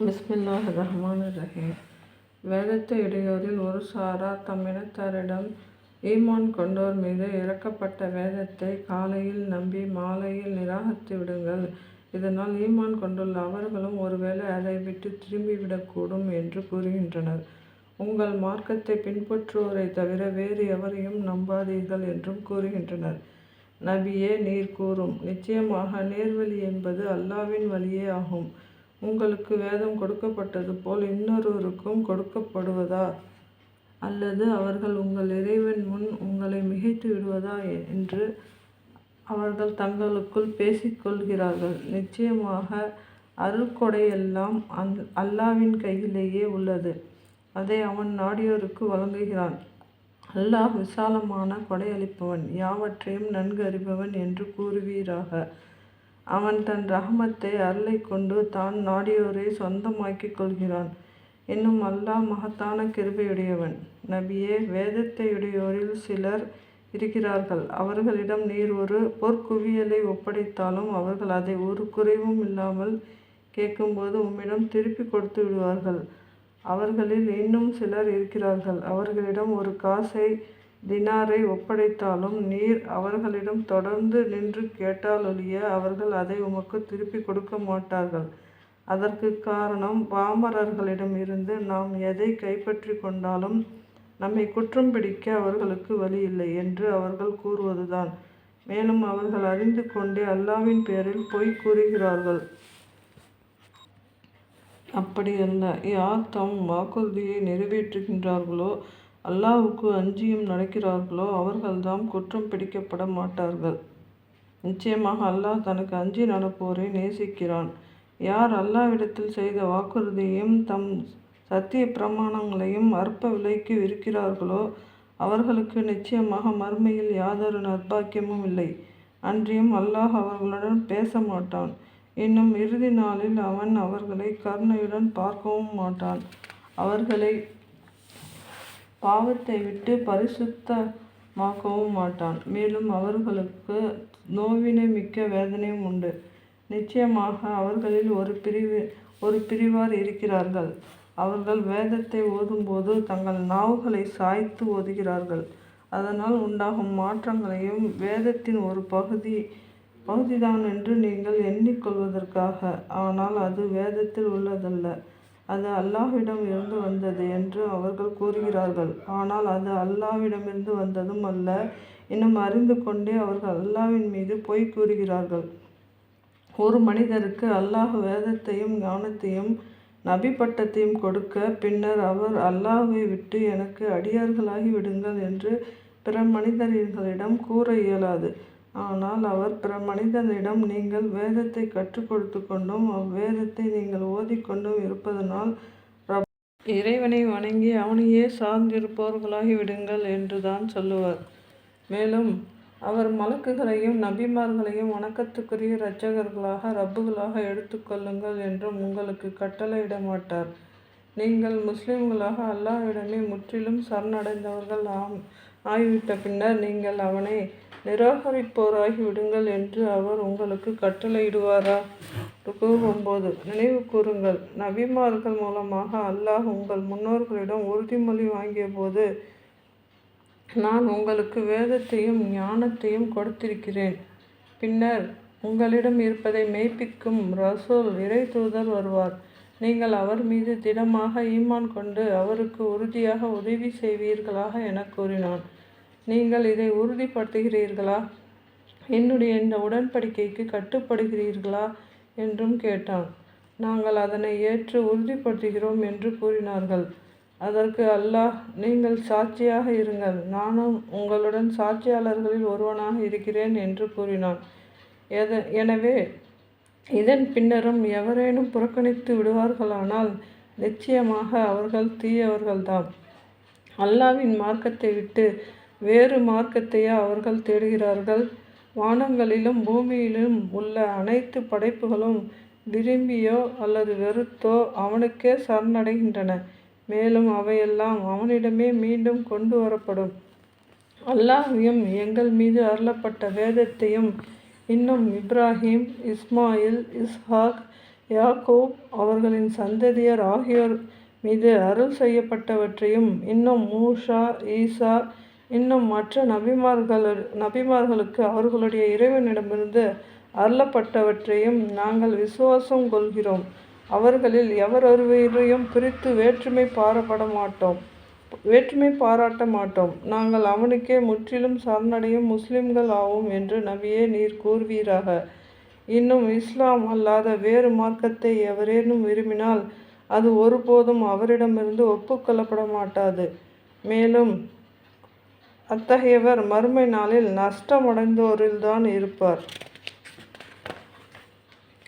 பிஸ்மில்லாஹ் ரஹ்மான் ரஹீம் வேதத்தை இடையோரில் ஒரு சாரார் தம் இனத்தாரிடம் ஈமான் கொண்டோர் மீது இறக்கப்பட்ட வேதத்தை காலையில் நம்பி மாலையில் நிராகரித்து விடுங்கள். இதனால் ஈமான் கொண்டுள்ள அவர்களும் ஒருவேளை அதை விட்டு திரும்பிவிடக்கூடும் என்று கூறுகின்றனர். உங்கள் மார்க்கத்தை பின்பற்றுவோரை தவிர வேறு எவரையும் நம்பாதீர்கள் என்றும் கூறுகின்றனர். நபியே நீர் கூறும். நிச்சயமாக நேர்வழி என்பது அல்லாவின் வழியே ஆகும். உங்களுக்கு வேதம் கொடுக்கப்பட்டது போல் இன்னொருவருக்கும் கொடுக்கப்படுவதா? அல்லது அவர்கள் உங்கள் இறைவன் முன் உங்களை மிகைத்து விடுவதா என்று அவர்கள் தங்களுக்குள் பேசிக்கொள்கிறார்கள். நிச்சயமாக அருள்கொடையெல்லாம் அந் அல்லாவின் கையிலேயே உள்ளது. அதை அவன் நாடியோருக்கு வழங்குகிறான். அல்லாஹ் விசாலமான கொடையளிப்பவன் யாவற்றையும் நன்கு அறிபவன் என்று கூறுவீராக. அவன் தன் ரஹமத்தை அருளை கொண்டு தான் நாடியோரை சொந்தமாக்கிக் கொள்கிறான். இன்னும் அல்லாஹ் மகத்தான கிருபையுடையவன். நபியே வேதத்தையுடையோரில் சிலர் இருக்கிறார்கள். அவர்களிடம் நீர் ஒரு பொற்குவியலை ஒப்படைத்தாலும் அவர்கள் அதை ஒரு குறைவும் இல்லாமல் கேட்கும்போது உம்மிடம் திருப்பி கொடுத்து விடுவார்கள். அவர்களில் இன்னும் சிலர் இருக்கிறார்கள். அவர்களிடம் ஒரு காசை தினாரை ஒப்படைத்தாலும் நீர் அவர்களிடம் தொடர்ந்து நின்று கேட்டாலொழிய அவர்கள் அதை உமக்கு திருப்பிக் கொடுக்க மாட்டார்கள். அதற்கு காரணம் பாமரர்களிடம் இருந்து நாம் எதை கைப்பற்றி கொண்டாலும் நம்மை குற்றம் பிடிக்க அவர்களுக்கு வழி இல்லை என்று அவர்கள் கூறுவதுதான். மேலும் அவர்கள் அறிந்து கொண்டே அல்லாவின் பேரில் பொய் கூறுகிறார்கள். அப்படியல்ல. யார் தம் வாக்குறுதியை நிறைவேற்றுகின்றார்களோ அல்லாஹ்வுக்கு அஞ்சியும் நடக்கிறார்களோ அவர்கள்தாம் குற்றம் பிடிக்கப்பட மாட்டார்கள். நிச்சயமாக அல்லாஹ் தனக்கு அஞ்சி நடப்போரை நேசிக்கிறான். யார் அல்லாவிடத்தில் செய்த வாக்குறுதியையும் தம் சத்திய பிரமாணங்களையும் அற்ப விலைக்கு விற்கிறார்களோ அவர்களுக்கு நிச்சயமாக மறுமையில் யாதொரு நற்பாக்கியமும் இல்லை. அன்றியும் அல்லாஹ் அவர்களுடன் பேச மாட்டான். இன்னும் இறுதி நாளில் அவன் அவர்களை கருணையுடன் பார்க்கவும் மாட்டான். அவர்களை பாவத்தை விட்டு பரிசுத்தமாக்கவும் மாட்டான். மேலும் அவர்களுக்கு நோவினை மிக்க வேதனையும் உண்டு. நிச்சயமாக அவர்களில் ஒரு பிரிவு ஒரு பிரிவார் இருக்கிறார்கள். அவர்கள் வேதத்தை ஓதும்போது தங்கள் நாவுகளை சாய்த்து ஓதுகிறார்கள். அதனால் உண்டாகும் மாற்றங்களையும் வேதத்தின் ஒரு பகுதி பகுதிதான் என்று நீங்கள் எண்ணிக்கொள்வதற்காக ஆனால் அது வேதத்தில் உள்ளதல்ல. அது அல்லாஹ்விடம் இருந்து வந்தது என்று அவர்கள் கூறுகிறார்கள். ஆனால் அது அல்லாஹ்விடமிருந்து வந்ததும் அல்ல. இன்னும் அறிந்து கொண்டே அவர்கள் அல்லாஹ்வின் மீது பொய் கூறுகிறார்கள். ஒரு மனிதருக்கு அல்லாஹ் வேதத்தையும் ஞானத்தையும் நபி பட்டத்தையும் கொடுக்க பின்னர் அவர் அல்லாஹை விட்டு எனக்கு அடியார்களாகி விடுங்கள் என்று பிற மனிதர்களிடம் கூற இயலாது. ஆனால் அவர் பிற மனிதனிடம் நீங்கள் வேதத்தை கற்றுக் கொடுத்து கொண்டும் அவ்வேதத்தை நீங்கள் ஓதிக்கொண்டும் இருப்பதனால் இறைவனை வணங்கி அவனையே சார்ந்திருப்பவர்களாகி விடுங்கள் என்றுதான் சொல்லுவார். மேலும் அவர் மலக்குகளையும் நபிமார்களையும் வணக்கத்துக்குரிய இரட்சகர்களாக ரப்புகளாக எடுத்துக் கொள்ளுங்கள் என்றும் உங்களுக்கு கட்டளையிட மாட்டார். நீங்கள் முஸ்லிம்களாக அல்லாஹ்விடமே முற்றிலும் சரணடைந்தவர்கள் ஆம் ஆகிவிட்ட பின்னர் நீங்கள் அவனை நிராகரிப்போராகி விடுங்கள் என்று அவர் உங்களுக்கு கட்டளையிடுவாரா? ருகு ஒன்பது. நினைவு கூறுங்கள் நபிமார்கள் மூலமாக அல்லாஹ் உங்கள் முன்னோர்களிடம் உறுதிமொழி வாங்கியபோது நான் உங்களுக்கு வேதத்தையும் ஞானத்தையும் கொடுத்திருக்கிறேன். பின்னர் உங்களிடம் இருப்பதை மெய்ப்பிக்கும் ரசூல் இறைத்தூதர் வருவார். நீங்கள் அவர் மீது திடமாக ஈமான் கொண்டு அவருக்கு உறுதியாக உதவி செய்வீர்களாக என கூறினான். நீங்கள் இதை உறுதிப்படுத்துகிறீர்களா? என்னுடைய இந்த உடன்படிக்கைக்கு கட்டுப்படுகிறீர்களா? என்றும் கேட்டான். நாங்கள் அதனை ஏற்று உறுதிப்படுத்துகிறோம் என்று கூறினார்கள். அதற்கு அல்லாஹ் நீங்கள் சாட்சியாக இருங்கள் நானும் உங்களுடன் சாட்சியாளர்களில் ஒருவனாக இருக்கிறேன் என்று கூறினான். எனவே இதன் பின்னரும் எவரேனும் புறக்கணித்து விடுவார்களானால் நிச்சயமாக அவர்கள் தீயவர்கள்தாம். அல்லாவின் மார்க்கத்தை விட்டு வேறு மார்க்கத்தையே அவர்கள் தேடுகிறார்கள்? வானங்களிலும் பூமியிலும் உள்ள அனைத்து படைப்புகளும் விரும்பியோ அல்லது வெறுத்தோ அவனுக்கே சரணடைகின்றன. மேலும் அவையெல்லாம் அவனிடமே மீண்டும் கொண்டு வரப்படும். அல்லாஹையும் எங்கள் மீது அருளப்பட்ட வேதத்தையும் இன்னும் இப்ராஹிம் இஸ்மாயில் இஸ்ஹாக் யாக்கூப் அவர்களின் சந்ததியர் ஆகியோர் மீது அருள் செய்யப்பட்டவற்றையும் இன்னும் மூஷா ஈசா இன்னும் மற்ற நபிமார்கள் நபிமார்களுக்கு அவர்களுடைய இறைவனிடமிருந்து அருளப்பட்டவற்றையும் நாங்கள் விசுவாசம் கொள்கிறோம். அவர்களில் எவரொருவரையும் பிரித்து வேற்றுமை பாரப்பட மாட்டோம் வேற்றுமை பாராட்ட மாட்டோம். நாங்கள் அவனுக்கே முற்றிலும் சரணடையும் முஸ்லிம்கள் ஆவோம் என்று நபியே நீர் கூறுவீராக. இன்னும் இஸ்லாம் அல்லாத வேறு மார்க்கத்தை எவரேனும் விரும்பினால் அது ஒருபோதும் அவரிடமிருந்து ஒப்புக்கொள்ளப்பட மாட்டாது. மேலும் அத்தகையவர் மறுமை நாளில் நஷ்டமடைந்தோரில்தான் இருப்பார்.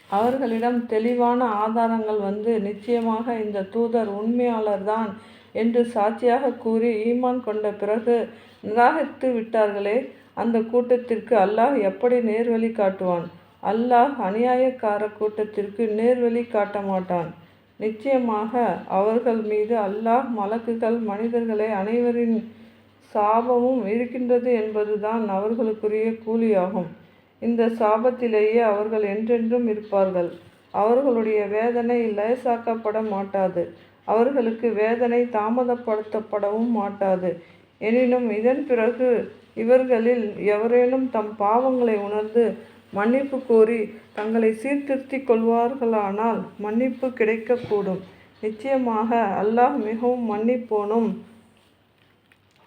அவர்களிடம் தெளிவான ஆதாரங்கள் வந்து நிச்சயமாக இந்த தூதர் உண்மையாளர்தான் என்று சாட்சியாக கூறி ஈமான் கொண்ட பிறகு நிராகரித்து விட்டார்களே அந்த கூட்டத்திற்கு அல்லாஹ் எப்படி நேர்வழி காட்டுவான்? அல்லாஹ் அநியாயக்கார கூட்டத்திற்கு நேர்வழி காட்ட மாட்டான். நிச்சயமாக அவர்கள் மீது அல்லாஹ் மலக்குகள் மனிதர்களை அனைவரின் சாபமும் இருக்கின்றது என்பதுதான் அவர்களுக்குரிய கூலியாகும். இந்த சாபத்திலேயே அவர்கள் என்றென்றும் இருப்பார்கள். அவர்களுடைய வேதனை லேசாக்கப்பட மாட்டாது. அவர்களுக்கு வேதனை தாமதப்படுத்தப்படவும் மாட்டாது. எனினும் இதன் பிறகு இவர்களில் எவரேனும் தம் பாவங்களை உணர்ந்து மன்னிப்பு கோரி தங்களை சீர்திருத்திக் கொள்வார்களானால் மன்னிப்பு கிடைக்கக்கூடும். நிச்சயமாக அல்லாஹ் மிகவும் மன்னிப்போனும்.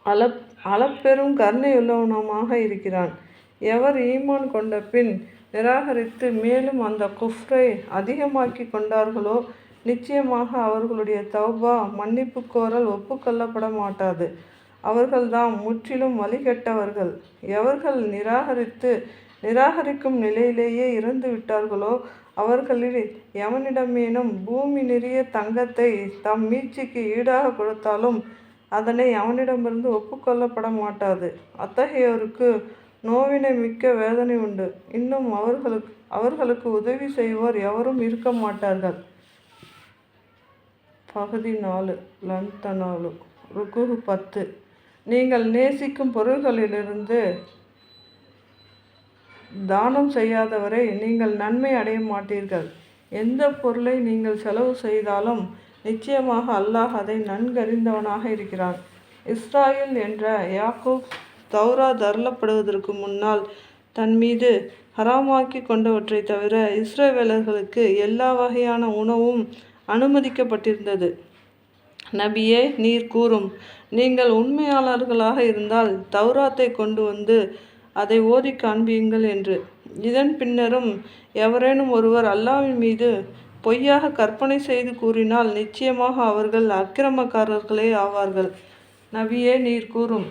அளப் அளப்பெரும் கருணையுள்ளவனுமாக இருக்கிறான். எவர் ஈமான் கொண்ட பின் நிராகரித்து மேலும் அந்த குஃப்ரை அதிகமாக்கி கொண்டார்களோ நிச்சயமாக அவர்களுடைய தௌபா மன்னிப்பு கோரல் ஒப்புக்கொள்ளப்பட மாட்டாது அவர்கள்தான் முற்றிலும் வழிகட்டவர்கள். எவர்கள் நிராகரித்து நிராகரிக்கும் நிலையிலேயே இறந்து விட்டார்களோ அவர்களில் எவனிடமேனும் பூமி நிறைய தங்கத்தை தம் மீட்சிக்கு ஈடாக கொடுத்தாலும் அதனை அவனிடமிருந்து ஒப்புக்கொள்ளப்பட மாட்டாது அத்தகையோருக்கு நோவினை மிக்க வேதனை உண்டு. இன்னும் அவர்களுக்கு அவர்களுக்கு உதவி செய்வோர் எவரும் இருக்க மாட்டார்கள். பகுதி நாலு லந்தனாலு ருக்குகு பத்து. நீங்கள் நேசிக்கும் பொருள்களிலிருந்து தானம் செய்யாதவரை நீங்கள் நன்மை அடைய மாட்டீர்கள். எந்த பொருளை நீங்கள் செலவு செய்தாலும் நிச்சயமாக அல்லாஹ் அதை நன்கறிந்தவனாக இருக்கிறான். இஸ்ராயல் என்ற யாக்கூப் தௌரா தரலப்படுவதற்கு முன்னால் தன் மீது ஹராமாக்கி கொண்டவற்றை தவிர இஸ்ரேவேலர்களுக்கு எல்லா வகையான உணவும் அனுமதிக்கப்பட்டிருந்தது. நபியே நீர் கூறும். நீங்கள் உண்மையாளர்களாக இருந்தால் தௌராத்தை கொண்டு வந்து அதை ஓதி காண்பியுங்கள் என்று. இதன் பின்னரும் எவரேனும் ஒருவர் அல்லாவின் மீது பொய்யாக கற்பனை செய்து கூறினால் நிச்சயமாக அவர்கள் அக்கிரமக்காரர்களே ஆவார்கள். நபியே நீர் கூறும்.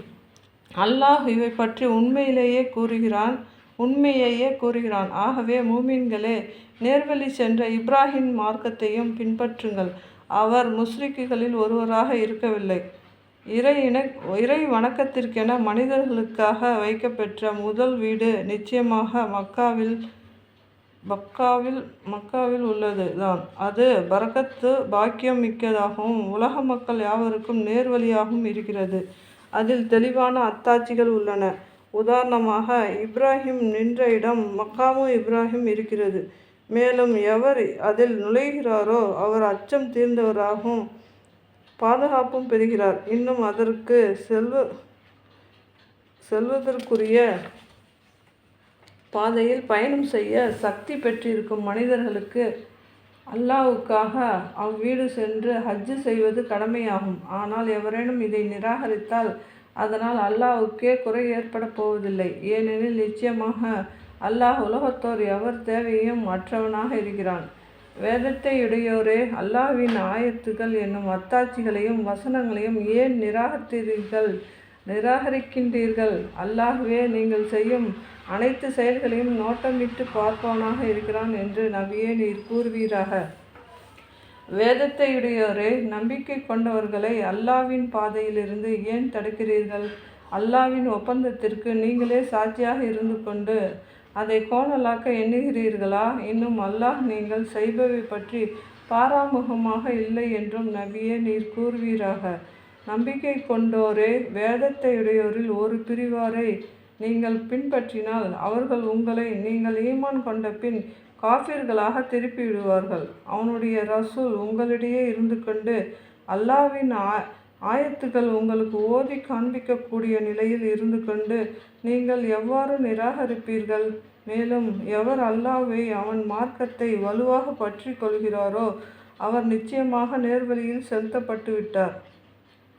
அல்லாஹ் இவை பற்றி உண்மையிலேயே கூறுகிறான். உண்மையையே கூறுகிறான். ஆகவே மூமின்களே நேர்வழி சென்ற இப்ராஹிம் மார்க்கத்தையும் பின்பற்றுங்கள். அவர் முஸ்ரிக்குகளில் ஒருவராக இருக்கவில்லை. இறை இன இறை வணக்கத்திற்கென மனிதர்களுக்காக வைக்கப்பெற்ற முதல் வீடு நிச்சயமாக மக்காவில் மக்காவில் மக்காவில் உள்ளது தான் அது பரக்கத்து பாக்கியம் மிக்கதாகவும் உலக மக்கள் யாவருக்கும் நேர்வழியாகவும் இருக்கிறது. அதில் தெளிவான அத்தாட்சிகள் உள்ளன. உதாரணமாக இப்ராஹிம் நின்ற இடம் மக்காமு இப்ராஹிம் இருக்கிறது. மேலும் எவர் அதில் நுழைகிறாரோ அவர் அச்சம் தீர்ந்தவராகவும் பாதுகாப்பும் பெறுகிறார். இன்னும் அதற்கு செல்வ செல்வதற்குரிய பாதையில் பயணம் செய்ய சக்தி பெற்றிருக்கும் மனிதர்களுக்கு அல்லாவுக்காக அவ்வீடு சென்று ஹஜ்ஜு செய்வது கடமையாகும். ஆனால் எவரேனும் இதை நிராகரித்தால் அதனால் அல்லாவுக்கே குறை ஏற்பட போவதில்லை. ஏனெனில் நிச்சயமாக அல்லாஹ் உலகத்தோர் எவர் தேவையும் மற்றவனாக இருக்கிறான். வேதத்தை உடையோரே அல்லாஹ்வின் ஆயத்துகள் என்னும் அத்தாட்சிகளையும் வசனங்களையும் ஏன் நிராகரித்தீர்கள்? நிராகரிக்கின்றீர்கள். அல்லாஹ்வே நீங்கள் செய்யும் அனைத்து செயல்களையும் நோட்டமிட்டு பார்ப்பவனாக இருக்கிறான் என்று நபியே நீர் கூறுவீராக. வேதத்தை உடையோரே நம்பிக்கை கொண்டவர்களை அல்லாவின் பாதையிலிருந்து ஏன் தடுக்கிறீர்கள்? அல்லாவின் ஒப்பந்தத்திற்கு நீங்களே சாட்சியாக இருந்து கொண்டு அதை கோணலாக்க எண்ணுகிறீர்களா? இன்னும் அல்லாஹ் நீங்கள் செய்பவை பற்றி பாராமுகமாக இல்லை என்றும் நபியே நீர் கூறுவீராக. நம்பிக்கை கொண்டோரே வேதத்தை உடையோரில் ஒரு பிரிவாரை நீங்கள் பின்பற்றினால் அவர்கள் உங்களை நீங்கள் ஈமான் கொண்ட பின் காஃபிர்களாக திருப்பிவிடுவார்கள். அவனுடைய ரசூல் உங்களிடையே இருந்து கொண்டு அல்லாவின் ஆ ஆயத்துக்கள் உங்களுக்கு ஓதி காண்பிக்கக்கூடிய நிலையில் இருந்து கொண்டு நீங்கள் எவ்வாறு நிராகரிப்பீர்கள்? மேலும் எவர் அல்லாவை அவன் மார்க்கத்தை வலுவாக பற்றி கொள்கிறாரோ அவர் நிச்சயமாக நேர்வழியில் செலுத்தப்பட்டு விட்டார்.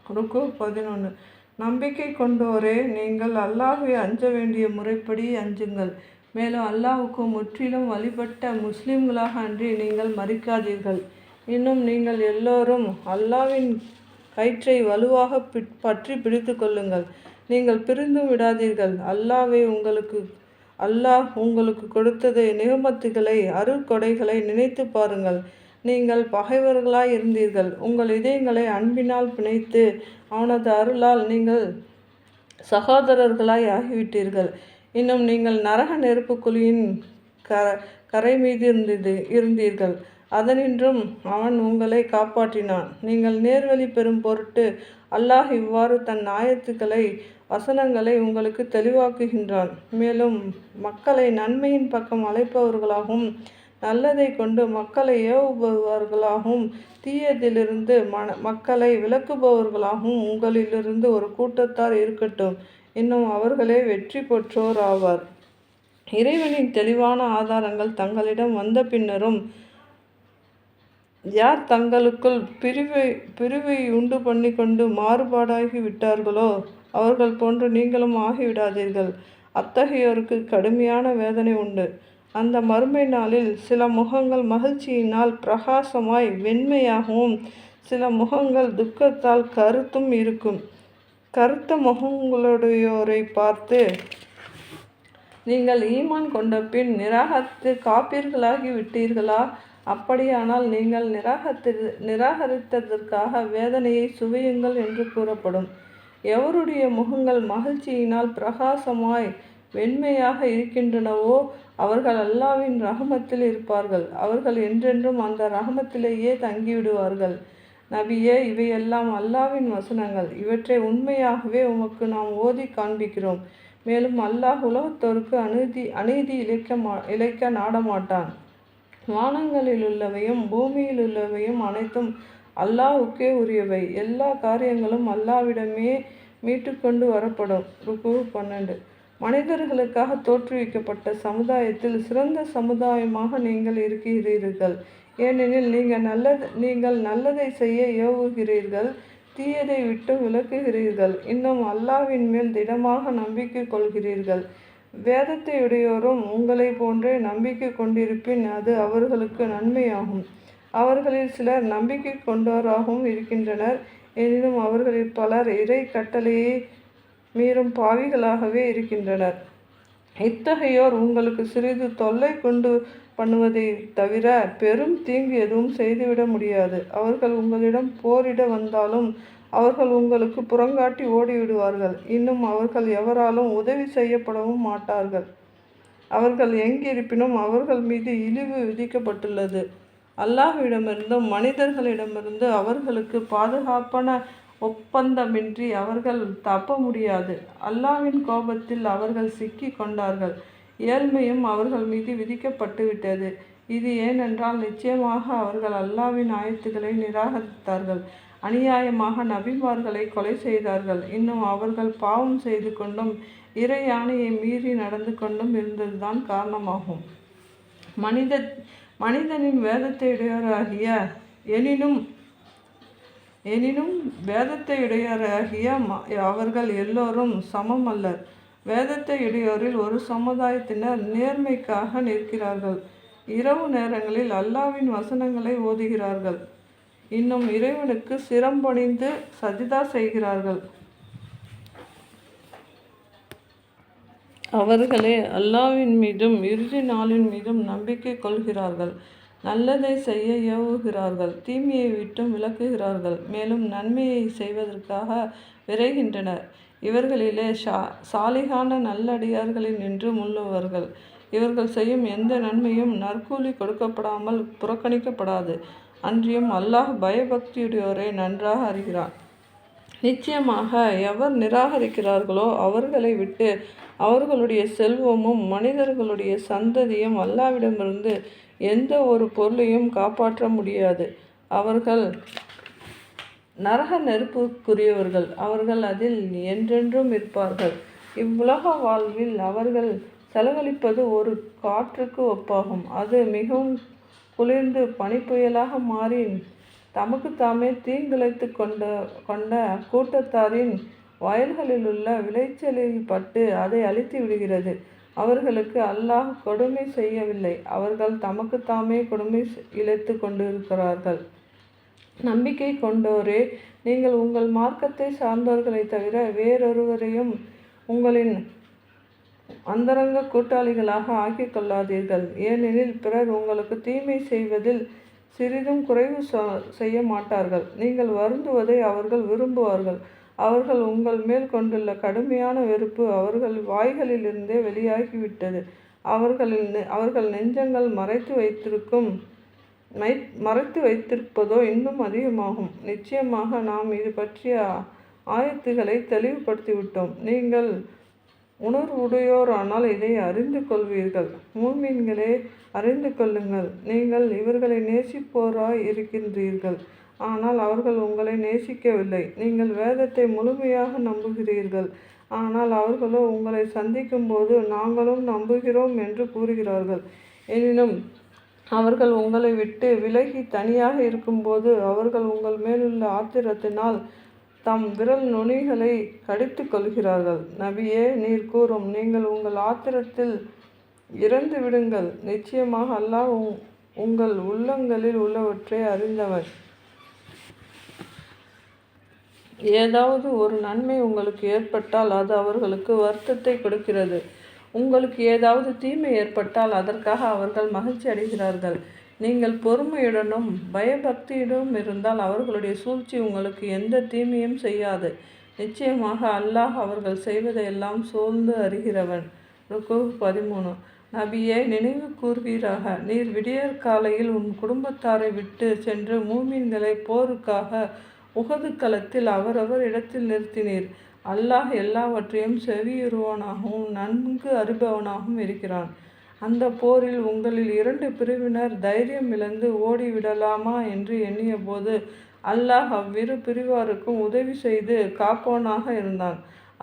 ருக்கு பதினொன்று நம்பிக்கை கொண்டோரே நீங்கள் அல்லாஹை அஞ்ச வேண்டிய முறைப்படி அஞ்சுங்கள். மேலும் அல்லாவுக்கு முற்றிலும் வழிபட்ட முஸ்லிம்களாக அன்றி நீங்கள் மறிக்காதீர்கள். இன்னும் நீங்கள் எல்லோரும் அல்லாவின் கயிற்றை வலுவாக பி பற்றி பிடித்து கொள்ளுங்கள். நீங்கள் பிரிந்தும் விடாதீர்கள். அல்லாவை உங்களுக்கு அல்லாஹ் உங்களுக்கு கொடுத்தது நிகமத்துகளை அருட்கொடைகளை நினைத்து பாருங்கள். நீங்கள் பகைவர்களாய் இருந்தீர்கள். உங்கள் இதயங்களை அன்பினால் பிணைத்து அவனது அருளால் நீங்கள் சகோதரர்களாய் ஆகிவிட்டீர்கள். இன்னும் நீங்கள் நரக நெருப்பு குழியின் க கரை மீது இருந்தது இருந்தீர்கள். அதனின்றும் அவன் உங்களை காப்பாற்றினான். நீங்கள் நேர்வழி பெறும் பொருட்டு அல்லாஹ் இவ்வாறு தன் ஆயத்துக்களை வசனங்களை உங்களுக்கு தெளிவாக்குகின்றான். மேலும் மக்களை நன்மையின் பக்கம் அழைப்பவர்களாகவும் நல்லதை கொண்டு மக்களை ஏவுபவர்களாகவும் தீயதிலிருந்து மன மக்களை விலக்குபவர்களாகவும் உங்களிலிருந்து ஒரு கூட்டத்தார் இருக்கட்டும். இன்னும் அவர்களே வெற்றி பெற்றோர் ஆவார். இறைவனின் தெளிவான ஆதாரங்கள் தங்களிடம் வந்த பின்னரும் யார் தங்களுக்குள் பிரிவை பிரிவை உண்டு பண்ணி கொண்டு மாறுபாடாகி விட்டார்களோ அவர்கள் போன்று நீங்களும் ஆகிவிடாதீர்கள். அத்தகையோருக்கு கடுமையான வேதனை உண்டு. அந்த மறுமை நாளில் சில முகங்கள் மகிழ்ச்சியினால் பிரகாசமாய் வெண்மையாகவும் சில முகங்கள் துக்கத்தால் கருத்தும் இருக்கும். கருத்த முகங்களுடையோரை பார்த்து நீங்கள் ஈமான் கொண்ட பின் நிராகரித்து காப்பீர்களாகி விட்டீர்களா? அப்படியானால் நீங்கள் நிராகரித்து நிராகரித்ததற்காக வேதனையை சுவையுங்கள் என்று கூறப்படும். எவருடைய முகங்கள் மகிழ்ச்சியினால் பிரகாசமாய் வெண்மையாக இருக்கின்றனவோ அவர்கள் அல்லாவின் ரகமத்தில் இருப்பார்கள். அவர்கள் என்றென்றும் அந்த ரகமத்திலேயே தங்கிவிடுவார்கள். நபியே இவையெல்லாம் அல்லாவின் வசனங்கள். இவற்றை உண்மையாகவே உமக்கு நாம் ஓதி காண்பிக்கிறோம். மேலும் அல்லாஹ் உலகத்தோருக்கு அநீதி அநீதி இழைக்க மா இழைக்க நாடமாட்டான். வானங்களில் உள்ளவையும் பூமியில் உள்ளவையும் அனைத்தும் அல்லாஹுக்கே உரியவை. எல்லா காரியங்களும் அல்லாவிடமே மீட்டுக்கொண்டு வரப்படும். ருக்கு பன்னெண்டு. மனிதர்களுக்காக தோற்றுவிக்கப்பட்ட சமுதாயத்தில் சிறந்த சமுதாயமாக நீங்கள் இருக்கிறீர்கள். ஏனெனில் நீங்கள் நல்லது நீங்கள் நல்லதை செய்ய ஏவுகிறீர்கள் தீயதை விட்டு விலக்குகிறீர்கள். இன்னும் அல்லாவின் மேல் திடமாக நம்பிக்கை கொள்கிறீர்கள். வேதத்தை உடையோரும் உங்களை போன்றே நம்பிக்கை கொண்டிருப்பின் அது அவர்களுக்கு நன்மையாகும். அவர்களில் சிலர் நம்பிக்கை கொண்டோராகவும் இருக்கின்றனர். எனினும் அவர்களில் பலர் இறை கட்டளையை மீறும் பாவிகளாகவே இருக்கின்றனர். இத்தகையோர் உங்களுக்கு சிறிது தொல்லை கொண்டு பண்ணுவதை தவிர பெரும் தீங்கு எதுவும் செய்துவிட முடியாது. அவர்கள் உங்களிடம் போரிட வந்தாலும் அவர்கள் உங்களுக்கு புறங்காட்டி ஓடிவிடுவார்கள். இன்னும் அவர்கள் எவராலும் உதவி செய்யப்படவும் மாட்டார்கள். அவர்கள் எங்கிருப்பினும் அவர்கள் மீது இழிவு விதிக்கப்பட்டுள்ளது. அல்லாஹ்விடமிருந்தும் மனிதர்களிடமிருந்து அவர்களுக்கு பாதுகாப்பான ஒப்பந்தமின்றி அவர்கள் தப்ப முடியாது. அல்லாவின் கோபத்தில் அவர்கள் சிக்கி கொண்டார்கள். ஏழ்மையும் அவர்கள் மீது விதிக்கப்பட்டுவிட்டது இது ஏனென்றால் நிச்சயமாக அவர்கள் அல்லாவின் ஆயத்துக்களை நிராகரித்தார்கள். அநியாயமாக நபிமார்களை கொலை செய்தார்கள். இன்னும் அவர்கள் பாவம் செய்து கொண்டும் இறை யானையை மீறி நடந்து கொண்டும் இருந்ததுதான் காரணமாகும். மனித மனிதனின் வேதத்தையுடையவராகிய எனினும் எனினும் வேதத்தையுடையவராகிய ம- அவர்கள் எல்லோரும் சமம் அல்லர் வேதத்தை இடையோரில் ஒரு சமுதாயத்தினர் நேர்மைக்காக நிற்கிறார்கள். இரவு நேரங்களில் அல்லாவின் வசனங்களை ஓதுகிறார்கள். இன்னும் இறைவனுக்கு சிரம்பணிந்து சஜிதா செய்கிறார்கள். அவர்களே அல்லாவின் மீதும் இறுதி நாளின் மீதும் நம்பிக்கை கொள்கிறார்கள். நல்லதை செய்ய ஏவுகிறார்கள். தீமையை விட்டும் விளக்குகிறார்கள் மேலும் நன்மையை செய்வதற்காக விரைகின்றனர். இவர்களிலே ஷா சாலிகான நல்லடியார்களில் நின்று முள்ளுவர்கள். இவர்கள் செய்யும் எந்த நன்மையும் நற்கூலி கொடுக்கப்படாமல் புறக்கணிக்கப்படாது. அன்றியும் அல்லாஹ் பயபக்தியுடையோரை நன்றாக அறிகிறான். நிச்சயமாக எவர் நிராகரிக்கிறார்களோ அவர்களை விட்டு அவர்களுடைய செல்வமும் மனிதர்களுடைய சந்ததியும் அல்லாவிடமிருந்து எந்த ஒரு பொருளையும் காப்பாற்ற முடியாது. அவர்கள் நரக நெருப்புக்குரியவர்கள் அவர்கள் அதில் என்றென்றும் இருப்பார்கள். இவ்வுலக வாழ்வில் அவர்கள் செலவழிப்பது ஒரு காற்றுக்கு ஒப்பாகும். அது மிகவும் குளிர்ந்து பனிப்புயலாக மாறி தமக்கு தாமே தீங்கிழைத்து கொண்ட கொண்ட கூட்டத்தாரின் வயல்களிலுள்ள விளைச்சலில் பட்டு அதை அழித்து விடுகிறது. அவர்களுக்கு அல்லாஹ் கொடுமை செய்யவில்லை. அவர்கள் தமக்கு தாமே கொடுமை இழைத்து கொண்டிருக்கிறார்கள். நம்பிக்கை கொண்டோரே. நீங்கள் உங்கள் மார்க்கத்தை சார்ந்தவர்களை தவிர வேறொருவரையும் உங்களின் அந்தரங்க கூட்டாளிகளாக ஆக்கிக் கொள்ளாதீர்கள் ஏனெனில் பிறர் உங்களுக்கு தீமை செய்வதில் சிறிதும் குறைவு செய்ய மாட்டார்கள். நீங்கள் வருந்துவதை அவர்கள் விரும்புவார்கள். அவர்கள் உங்கள் மேல் கொண்டுள்ள கடுமையான வெறுப்பு அவர்கள் வாய்களிலிருந்தே வெளியாகிவிட்டது. அவர்களின் அவர்கள் நெஞ்சங்கள் மறைத்து வைத்திருக்கும் மை மறைத்து வைத்திருப்பதோ இன்னும் அதிகமாகும். நிச்சயமாக நாம் இது பற்றிய ஆயத்துகளை தெளிவுபடுத்திவிட்டோம். நீங்கள் உணர்வுடையோரானால் இதை அறிந்து கொள்வீர்கள். மூமீன்களே அறிந்து கொள்ளுங்கள். நீங்கள் இவர்களை நேசிப்போராய் இருக்கின்றீர்கள். ஆனால் அவர்கள் உங்களை நேசிக்கவில்லை. நீங்கள் வேதத்தை முழுமையாக நம்புகிறீர்கள். ஆனால் அவர்களோ உங்களை சந்திக்கும்போது நாங்களும் நம்புகிறோம் என்று கூறுகிறார்கள். எனினும் அவர்கள் உங்களை விட்டு விலகி தனியாக இருக்கும்போது அவர்கள் உங்கள் மேலுள்ள ஆத்திரத்தினால் தம் விரல் நுனிகளை கடித்து கொள்கிறார்கள். நபியே நீர் கூறும் நீங்கள் உங்கள் ஆத்திரத்தில் இறந்து விடுங்கள். நிச்சயமாக அல்லாஹ் உங்கள் உள்ளங்களில் உள்ளவற்றை அறிந்தவர். ஏதாவது ஒரு நன்மை உங்களுக்கு ஏற்பட்டால் அது அவர்களுக்கு வருத்தத்தை கொடுக்கிறது. உங்களுக்கு ஏதாவது தீமை ஏற்பட்டால் அதற்காக அவர்கள் மகிழ்ச்சி அடைகிறார்கள். நீங்கள் பொறுமையுடனும் பயபக்தியுடனும் இருந்தால் அவர்களுடைய சூழ்ச்சி உங்களுக்கு எந்த தீமையும் செய்யாது. நிச்சயமாக அல்லாஹ் அவர்கள் செய்வதையெல்லாம் சூழ்ந்து அறிகிறவன். ருக்கு பதிமூணு. நபியை நினைவு கூறுவீராக நீர் விடியற் காலையில் உன் குடும்பத்தாரை விட்டு சென்று மூமீன்களை போருக்காக உகது களத்தில் அவரவர் இடத்தில் நிறுத்தினீர். அல்லாஹ் எல்லாவற்றையும் செவியுறுவனாகவும் நன்கு அறிபவனாகவும் இருக்கிறான். அந்த போரில் உங்களில் இரண்டு பிரிவினர் தைரியம் இழந்து ஓடிவிடலாமா என்று எண்ணிய போது அல்லாஹ் அவ்விரு பிரிவாருக்கும் உதவி செய்து காப்போனாக இருந்தான்.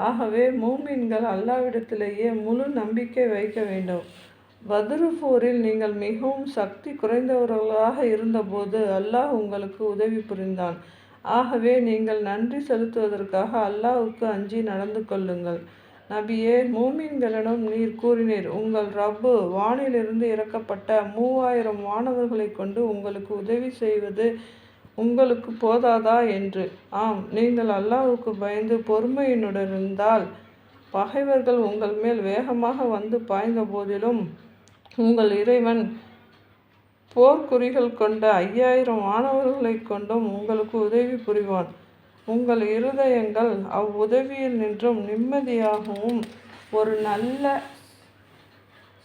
ஆகவே மூமின்கள் அல்லாவிடத்திலேயே முழு நம்பிக்கை வைக்க வேண்டும். வதுரு போரில் நீங்கள் மிகவும் சக்தி குறைந்தவர்களாக இருந்தபோது அல்லாஹ் உங்களுக்கு உதவி புரிந்தான். ஆகவே நீங்கள் நன்றி செலுத்துவதற்காக அல்லாஹுக்கு அஞ்சி நடந்து கொள்ளுங்கள். நபியே மூமின்களிடம் நீர் கூறினீர் உங்கள் ரப்பு வானிலிருந்து இறக்கப்பட்ட மூவாயிரம் மாணவர்களை கொண்டு உங்களுக்கு உதவி செய்வது உங்களுக்கு போதாதா என்று. ஆம் நீங்கள் அல்லாஹுக்கு பயந்து பொறுமையினுடன் இருந்தால் பகைவர்கள் உங்கள் மேல் வேகமாக வந்து பாய்ந்த போதிலும் உங்கள் இறைவன் போர்க்குறிகள் கொண்ட ஐயாயிரம் மாணவர்களை கொண்டும் உங்களுக்கு உதவி புரிவான். உங்கள் இருதயங்கள் அவ்வுதவியில் நின்றும் நிம்மதியாகவும் ஒரு நல்ல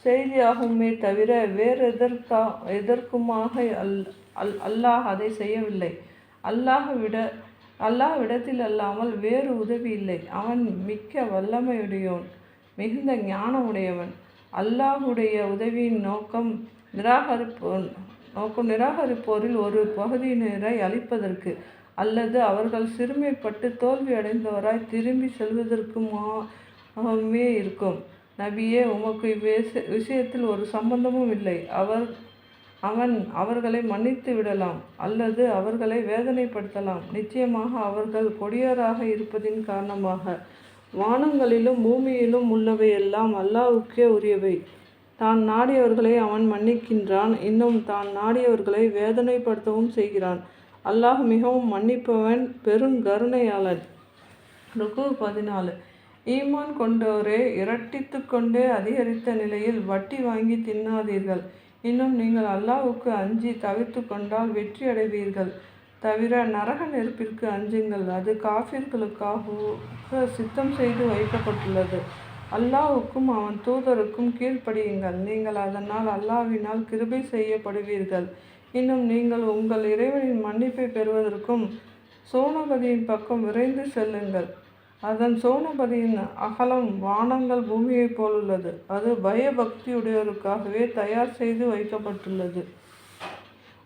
செய்தியாகவுமே தவிர வேறு எதற்கா எதற்குமாக அல் அல் அல்லாஹ் அதை செய்யவில்லை. அல்லாஹ் விட அல்லாஹ் விடத்தில் அல்லாமல் வேறு உதவி இல்லை. அவன் மிக்க வல்லமையுடையவன் மிகுந்த ஞானமுடையவன். அல்லாஹுடைய உதவியின் நோக்கம் நிராகரிப்பு நோக்கம் நிராகரிப்போரில் ஒரு பகுதியினரை அழிப்பதற்கு அல்லது அவர்கள் சிறுமைப்பட்டு தோல்வி அடைந்தவராய் திரும்பி செல்வதற்குமே இருக்கும். நபியே உமக்கு விஷயத்தில் ஒரு சம்பந்தமும் இல்லை. அவர் அவன் அவர்களை மன்னித்து விடலாம் அல்லது அவர்களை வேதனைப்படுத்தலாம். நிச்சயமாக அவர்கள் கொடியராக இருப்பதின் காரணமாக வானங்களிலும் பூமியிலும் உள்ளவையெல்லாம் அல்லாவுக்கே உரியவை. தான் நாடியவர்களை அவன் மன்னிக்கின்றான். இன்னும் தான் நாடியவர்களை வேதனைப்படுத்தவும் செய்கிறான். அல்லாஹ் மிகவும் மன்னிப்பவன் பெருங்கருணையாளன் ருக்கு பதினாலு. ஈமான் கொண்டோரே இரட்டித்து கொண்டே அதிகரித்த நிலையில் வட்டி வாங்கி தின்னாதீர்கள். இன்னும் நீங்கள் அல்லாஹுக்கு அஞ்சி தவிர்த்து கொண்டால் வெற்றி அடைவீர்கள். தவிர நரக நெருப்பிற்கு அஞ்சுங்கள். அது காஃபிர்களுக்காக சித்தம் செய்து வைக்கப்பட்டுள்ளது. அல்லாஹுக்கும் அவன் தூதருக்கும் கீழ்ப்படியுங்கள். நீங்கள் அதனால் அல்லாவினால் கிருபை செய்யப்படுவீர்கள். இன்னும் நீங்கள் உங்கள் இறைவனின் மன்னிப்பை பெறுவதற்கும் சோனபதியின் பக்கம் விரைந்து செல்லுங்கள். அதன் சோனபதியின் அகலம் வானங்கள் பூமியைப் போலுள்ளது. அது பயபக்தியுடையோருக்காகவே தயார் செய்து வைக்கப்பட்டுள்ளது.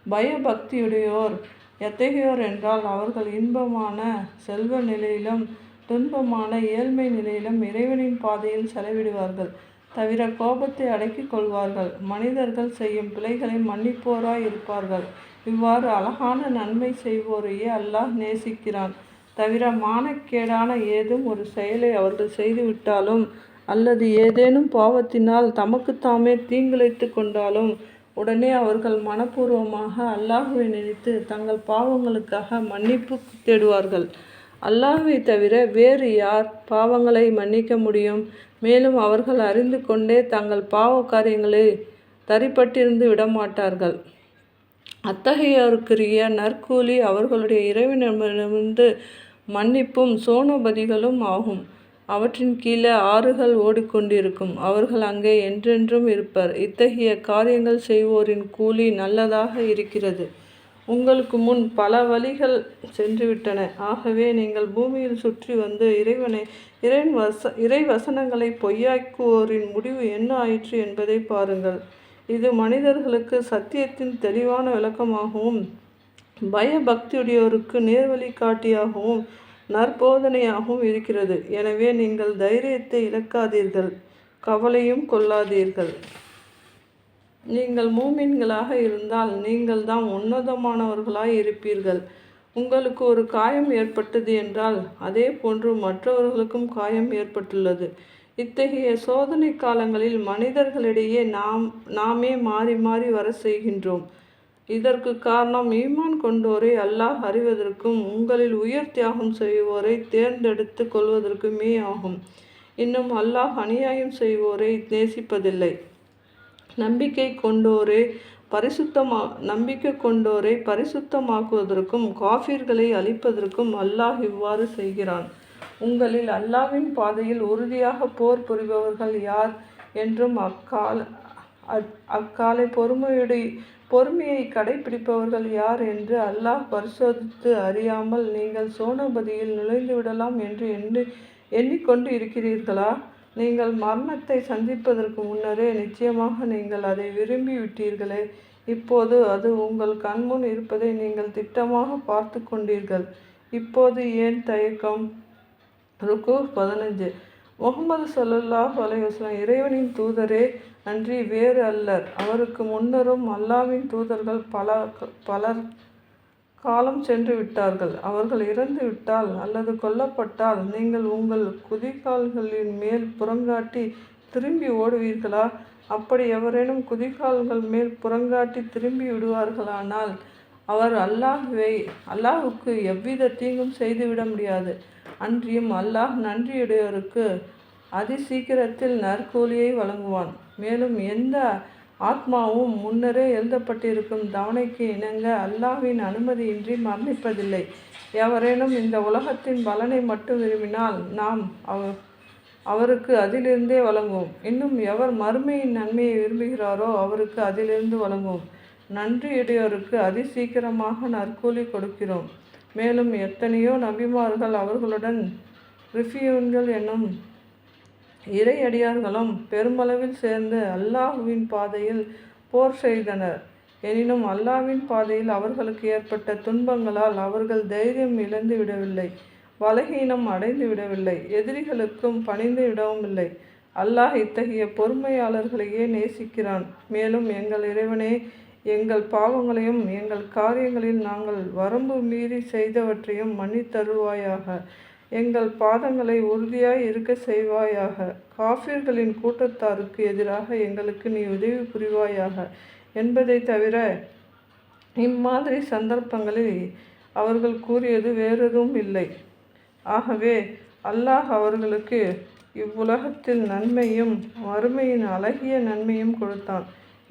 பயபக்தியுடையோர் எத்தகையோர் என்றால் அவர்கள் இன்பமான செல்வ நிலையிலும் துன்பமான ஏழ்மை நிலையிலும் இறைவனின் பாதையில் செலவிடுவார்கள். தவிர கோபத்தை அடக்கிக் கொள்வார்கள். மனிதர்கள் செய்யும் பிழைகளை மன்னிப்போராய் இருப்பார்கள். இவ்வாறு அழகான நன்மை செய்வோரையே அல்லாஹ் நேசிக்கிறான். தவிர மானக்கேடான ஏதும் ஒரு செயலை அவர்கள் செய்துவிட்டாலும் அல்லது ஏதேனும் பாவத்தினால் தமக்குத்தாமே தீங்கிழைத்து கொண்டாலும் உடனே அவர்கள் மனப்பூர்வமாக அல்லாஹுவை நினைத்து தங்கள் பாவங்களுக்காக மன்னிப்பு தேடுவார்கள். அல்லாஹை தவிர வேறு யார் பாவங்களை மன்னிக்க முடியும்? மேலும் அவர்கள் அறிந்து கொண்டே தங்கள் பாவ காரியங்களை தரிப்பட்டிருந்து விடமாட்டார்கள். அத்தகையோருக்குரிய நற்கூலி அவர்களுடைய இறைவனிடமிருந்து மன்னிப்பும் சோனபதிகளும் ஆகும். அவற்றின் கீழே ஆறுகள் ஓடிக்கொண்டிருக்கும். அவர்கள் அங்கே என்றென்றும் இருப்பர். இத்தகைய காரியங்கள் செய்வோரின் கூலி நல்லதாக இருக்கிறது. உங்களுக்கு முன் பல வழிகள் சென்றுவிட்டன. ஆகவே நீங்கள் பூமியில் சுற்றி வந்து இறைவனை இறைவன் வச இறை வசனங்களை பொய்யாக்குவோரின் முடிவு என்ன ஆயிற்று என்பதை பாருங்கள். இது மனிதர்களுக்கு சத்தியத்தின் தெளிவான விளக்கமாகவும் பயபக்தியுடையோருக்கு நேர்வழி காட்டியாகவும் நற்போதனையாகவும் இருக்கிறது. எனவே நீங்கள் தைரியத்தை இழக்காதீர்கள். கவலையும் கொள்ளாதீர்கள். நீங்கள் மூமின்களாக இருந்தால் நீங்கள் தான் உன்னதமானவர்களாய் இருப்பீர்கள். உங்களுக்கு ஒரு காயம் ஏற்பட்டது என்றால் அதே போன்று மற்றவர்களுக்கும் காயம் ஏற்பட்டுள்ளது. இத்தகைய சோதனை காலங்களில் மனிதர்களிடையே நாம் நாமே மாறி மாறி வர செய்கின்றோம். இதற்கு காரணம் ஈமான் கொண்டோரை அல்லாஹ் அறிவதற்கும் உங்களில் உயிர் தியாகம் செய்வோரை தேர்ந்தெடுத்து கொள்வதற்குமே ஆகும். இன்னும் அல்லாஹ் அநியாயம் செய்வோரை நேசிப்பதில்லை. நம்பிக்கை கொண்டோரே பரிசுத்தமா நம்பிக்கை கொண்டோரை பரிசுத்தமாக்குவதற்கும் காஃபிர்களை அழிப்பதற்கும் அல்லாஹ் இவ்வாறு செய்கிறான். உங்களில் அல்லாவின் பாதையில் உறுதியாக போர் புரிபவர்கள் யார் என்றும் அக்கால அக்காலை பொறுமையுடைய பொறுமையை கடைபிடிப்பவர்கள் யார் என்று அல்லாஹ் பரிசோதித்து அறியாமல் நீங்கள் சோனபதியில் நுழைந்து விடலாம் என்று எண்ணி எண்ணிக்கொண்டு இருக்கிறீர்களா? நீங்கள் மரணத்தை சந்திப்பதற்கு முன்னரே நிச்சயமாக நீங்கள் அதை விரும்பி விட்டீர்களே இப்போது அது உங்கள் கண்முன் இருப்பதை நீங்கள் திட்டமாக பார்த்து கொண்டீர்கள். இப்போது ஏன் தயக்கம்? ருக்கு பதினஞ்சு. முகமது சல்லுல்லாஹ் அலையுஸ்லாம் இறைவனின் தூதரே அன்றி வேறு அல்லர். அவருக்கு முன்னரும் அல்லாவின் தூதர்கள் பல பலர் காலம் சென்று விட்டார்கள். அவர்கள் இறந்து விட்டால் அல்லது கொல்லப்பட்டால் நீங்கள் உங்கள் குதிகால்களின் மேல் புறங்காட்டி திரும்பி ஓடுவீர்களா? அப்படி எவரேனும் குதிகால்கள் மேல் புறங்காட்டி திரும்பி விடுவார்களானால் அவர் அல்லாஹுவை அல்லாஹுக்கு எவ்வித தீங்கும் செய்துவிட முடியாது. அன்றியும் அல்லாஹ் நன்றியுடையோருக்கு அதி சீக்கிரத்தில் நற்கூலியை வழங்குவான். மேலும் எந்த ஆத்மாவும் முன்னரே எழுதப்பட்டிருக்கும் தவணைக்கு இணங்க அல்லாவின் அனுமதியின்றி மரணிப்பதில்லை. எவரேனும் இந்த உலகத்தின் பலனை மட்டும் விரும்பினால் நாம் அவ அவருக்கு அதிலிருந்தே வழங்குவோம். இன்னும் எவர் மறுமையின் நன்மையை விரும்புகிறாரோ அவருக்கு அதிலிருந்து வழங்குவோம். நன்றியுடையோருக்கு அதி சீக்கிரமாக நற்கூலி கொடுக்கிறோம். மேலும் எத்தனையோ நபிமார்கள் அவர்களுடன் ரிஃபியூன்கள் என்னும் இறை அடியார்களும் பெருமளவில் சேர்ந்து அல்லாஹுவின் பாதையில் போர் செய்தனர். எனினும் அல்லாவின் பாதையில் அவர்களுக்கு ஏற்பட்ட துன்பங்களால் அவர்கள் தைரியம் இழந்து விடவில்லை பலகீனம் அடைந்து விடவில்லை எதிரிகளுக்கும் பணிந்து விடவும் இல்லை. அல்லாஹ் இத்தகைய பொறுமையாளர்களையே நேசிக்கிறான். மேலும் எங்கள் இறைவனே எங்கள் பாவங்களையும் எங்கள் காரியங்களில் நாங்கள் வரம்பு மீறி செய்தவற்றையும் மன்னித்தருவாயாக. எங்கள் பாதங்களை உறுதியாய் இருக்க செய்வாயாக. காஃபிர்களின் கூட்டத்தாருக்கு எதிராக எங்களுக்கு நீ உதவி புரிவாயாக என்பதை தவிர இம்மாதிரி சந்தர்ப்பங்களில் அவர்கள் கூறியது வேறெதுவும் இல்லை. ஆகவே அல்லாஹ் அவர்களுக்கு இவ்வுலகத்தில் நன்மையும் மறுமையின் அழகிய நன்மையும் கொடுத்தான்.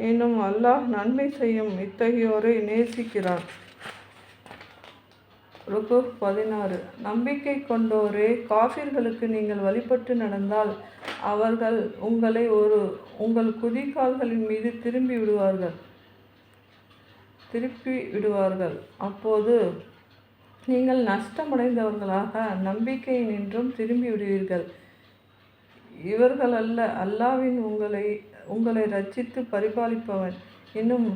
இன்னும் அல்லாஹ் நன்மை செய்யும் இத்தகையோரை நேசிக்கிறான். ருக்கு பதினாறு. நம்பிக்கை கொண்டோரே காஃபிர்களுக்கு நீங்கள் வழிபட்டு நடந்தால் அவர்கள் உங்களை ஒரு உங்கள் குதிகால்களின் மீது திரும்பி விடுவார்கள். திருப்பி விடுவார்கள். அப்போது நீங்கள் நஷ்டமடைந்தவர்களாக நம்பிக்கையினின்றும் திரும்பி விடுவீர்கள். இவர்களல்ல அல்லாவின் உங்களை உங்களை ரட்சித்து பரிபாலிப்பவன். இன்னும்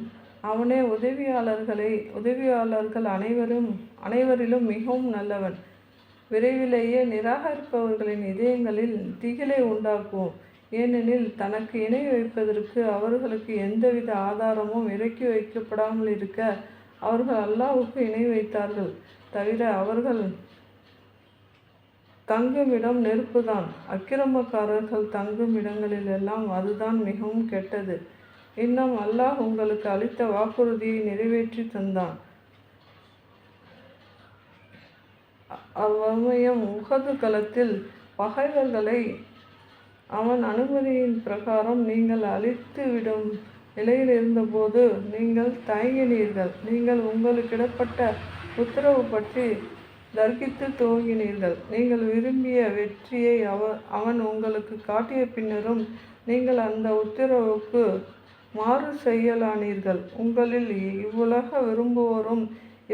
அவனே உதவியாளர்களை உதவியாளர்கள் அனைவரும் அனைவரிலும் மிகவும் நல்லவன். விரைவிலேயே நிராகரிப்பவர்களின் இதயங்களில் திகிலை உண்டாக்குவோம். ஏனெனில் தனக்கு இணை வைப்பதற்கு அவர்களுக்கு எந்தவித ஆதாரமும் இறக்கி வைக்கப்படாமல் இருக்க அவர்கள் அல்லாவுக்கு இணை வைத்தார்கள். தவிர அவர்கள் தங்குமிடம் நெருப்புதான். அக்கிரமக்காரர்கள் தங்கும் இடங்களிலெல்லாம் அதுதான் மிகவும் கெட்டது. இன்னும் அல்லாஹ் உங்களுக்கு அளித்த வாக்குறுதியை நிறைவேற்றி தந்தான். அவ்வமயம் உகது களத்தில் பகைவர்களை அவன் அனுமதியின் பிரகாரம் நீங்கள் அழித்துவிடும் நிலையில் இருந்தபோது நீங்கள் தயங்கினீர்கள். நீங்கள் உங்களுக்கிடப்பட்ட உத்தரவு பற்றி தர்கித்து துவங்கினீர்கள். நீங்கள் விரும்பிய வெற்றியை அவ அவன் உங்களுக்கு காட்டிய பின்னரும் நீங்கள் அந்த உத்தரவுக்கு மாறு செய்யலானீர்கள். உங்களில் இவ்வுலக விரும்புவோரும்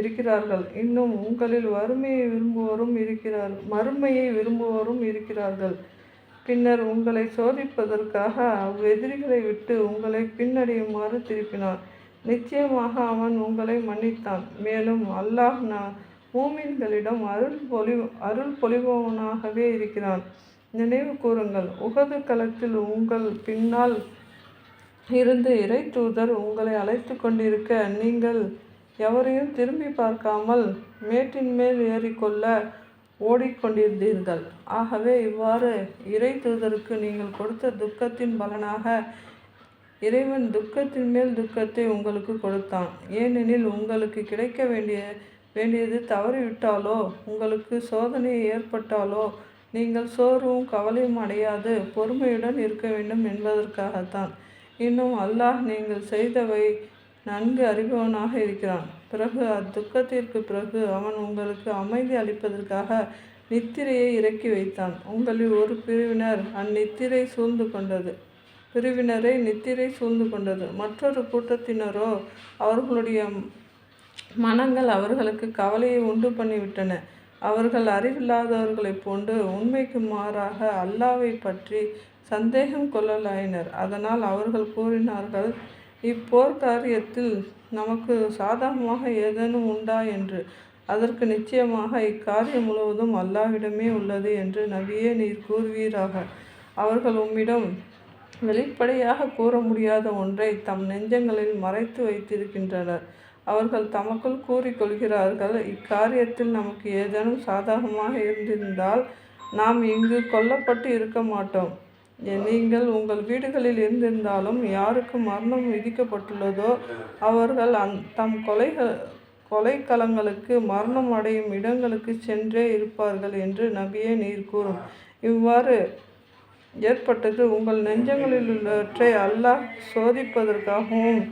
இருக்கிறார்கள். இன்னும் உங்களில் வறுமையை விரும்புவோரும் இருக்கிறார் மறுமையை விரும்புவோரும் இருக்கிறார்கள். பின்னர் உங்களை சோதிப்பதற்காக அவ்வெதிரிகளை விட்டு உங்களை பின்னடையுமாறு திருப்பினான் நிச்சயமாக அவன் உங்களை மன்னித்தான். மேலும் அல்லாஹ் மூமின்களிடம் அருள் பொலி அருள் பொலிபவனாகவே இருக்கிறான். நினைவு கூறுங்கள் உகது களத்தில் உங்கள் பின்னால் இருந்து இறை தூதர் உங்களை அழைத்து கொண்டிருக்க நீங்கள் எவரையும் திரும்பி பார்க்காமல் மேட்டின் மேல் ஏறிக்கொள்ள ஓடிக்கொண்டிருந்தீர்கள். ஆகவே இவ்வாறு இறை தூதருக்கு நீங்கள் கொடுத்த துக்கத்தின் பலனாக இறைவன் துக்கத்தின் மேல் துக்கத்தை உங்களுக்கு கொடுத்தான். ஏனெனில் உங்களுக்கு கிடைக்க வேண்டிய வேண்டியது தவறிவிட்டாலோ உங்களுக்கு சோதனை ஏற்பட்டாலோ நீங்கள் சோர்வும் கவலையும் அடையாது பொறுமையுடன் இருக்க வேண்டும் என்பதற்காகத்தான். இன்னும் அல்லாஹ் நீங்கள் செய்தவை நன்கு அறிபவனாக இருக்கிறான். பிறகு அத்துக்கத்திற்கு பிறகு அவன் உங்களுக்கு அமைதி அளிப்பதற்காக நித்திரையை இறக்கி வைத்தான். உங்களில் ஒரு பிரிவினர் அந்நித்திரை சூழ்ந்து கொண்டது. பிரிவினரை நித்திரை சூழ்ந்து கொண்டது. மற்றொரு கூட்டத்தினரோ அவர்களுடைய மனங்கள் அவர்களுக்கு கவலையை உண்டு பண்ணிவிட்டன. அவர்கள் அறிவில்லாதவர்களைப் போன்று உண்மைக்கு மாறாக அல்லாவை பற்றி சந்தேகம் கொள்ளலாயினர். அதனால் அவர்கள் கூறினார்கள் இப்போர் காரியத்தில் நமக்கு சாதகமாக ஏதேனும் உண்டா என்று? அதற்கு நிச்சயமாக இக்காரியம் முழுவதும் அல்லாவிடமே உள்ளது என்று நபியே நீர் கூறுவீராக. அவர்கள் உம்மிடம் வெளிப்படையாக கூற முடியாத ஒன்றை தம் நெஞ்சங்களில் மறைத்து வைத்திருக்கின்றனர். அவர்கள் தமக்குள் கூறிக்கொள்கிறார்கள் இக்காரியத்தில் நமக்கு ஏதேனும் சாதகமாக இருந்திருந்தால் நாம் இங்கு கொல்லப்பட்டு இருக்க மாட்டோம். நீங்கள் உங்கள் வீடுகளில் இருந்திருந்தாலும் யாருக்கு மரணம் விதிக்கப்பட்டுள்ளதோ அவர்கள் அந் தம் கொலைகள் கொலைக்களங்களுக்கு மரணம் அடையும் இடங்களுக்கு சென்றே இருப்பார்கள் என்று நபியே நீர் கூறும். இவ்வாறு ஏற்பட்டது உங்கள் நெஞ்சங்களில் உள்ளவற்றை அல்லாஹ் சோதிப்பதற்காகவும்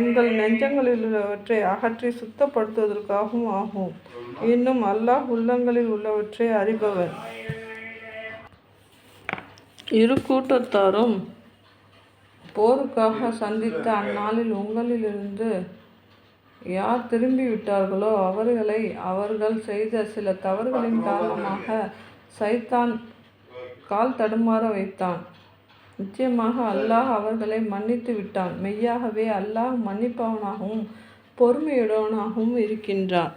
உங்கள் நெஞ்சங்களில் உள்ளவற்றை அகற்றி சுத்தப்படுத்துவதற்காகவும் ஆகும். இன்னும் அல்லாஹ் உள்ளங்களில் உள்ளவற்றை அறிபவர் இரு கூட்டத்தாரும் போருக்காக சந்தித்த அந்நாளில் உங்களிலிருந்து யார் திரும்பிவிட்டார்களோ அவர்களை அவர்கள் செய்த சில தவறுகளின் காரணமாக சைத்தான் கால் தடுமாற வைத்தான். நிச்சயமாக அல்லாஹ் அவர்களை மன்னித்து விட்டான். மெய்யாகவே அல்லாஹ் மன்னிப்பவனாகவும் பொறுமையுடனாகவும் இருக்கின்றான்.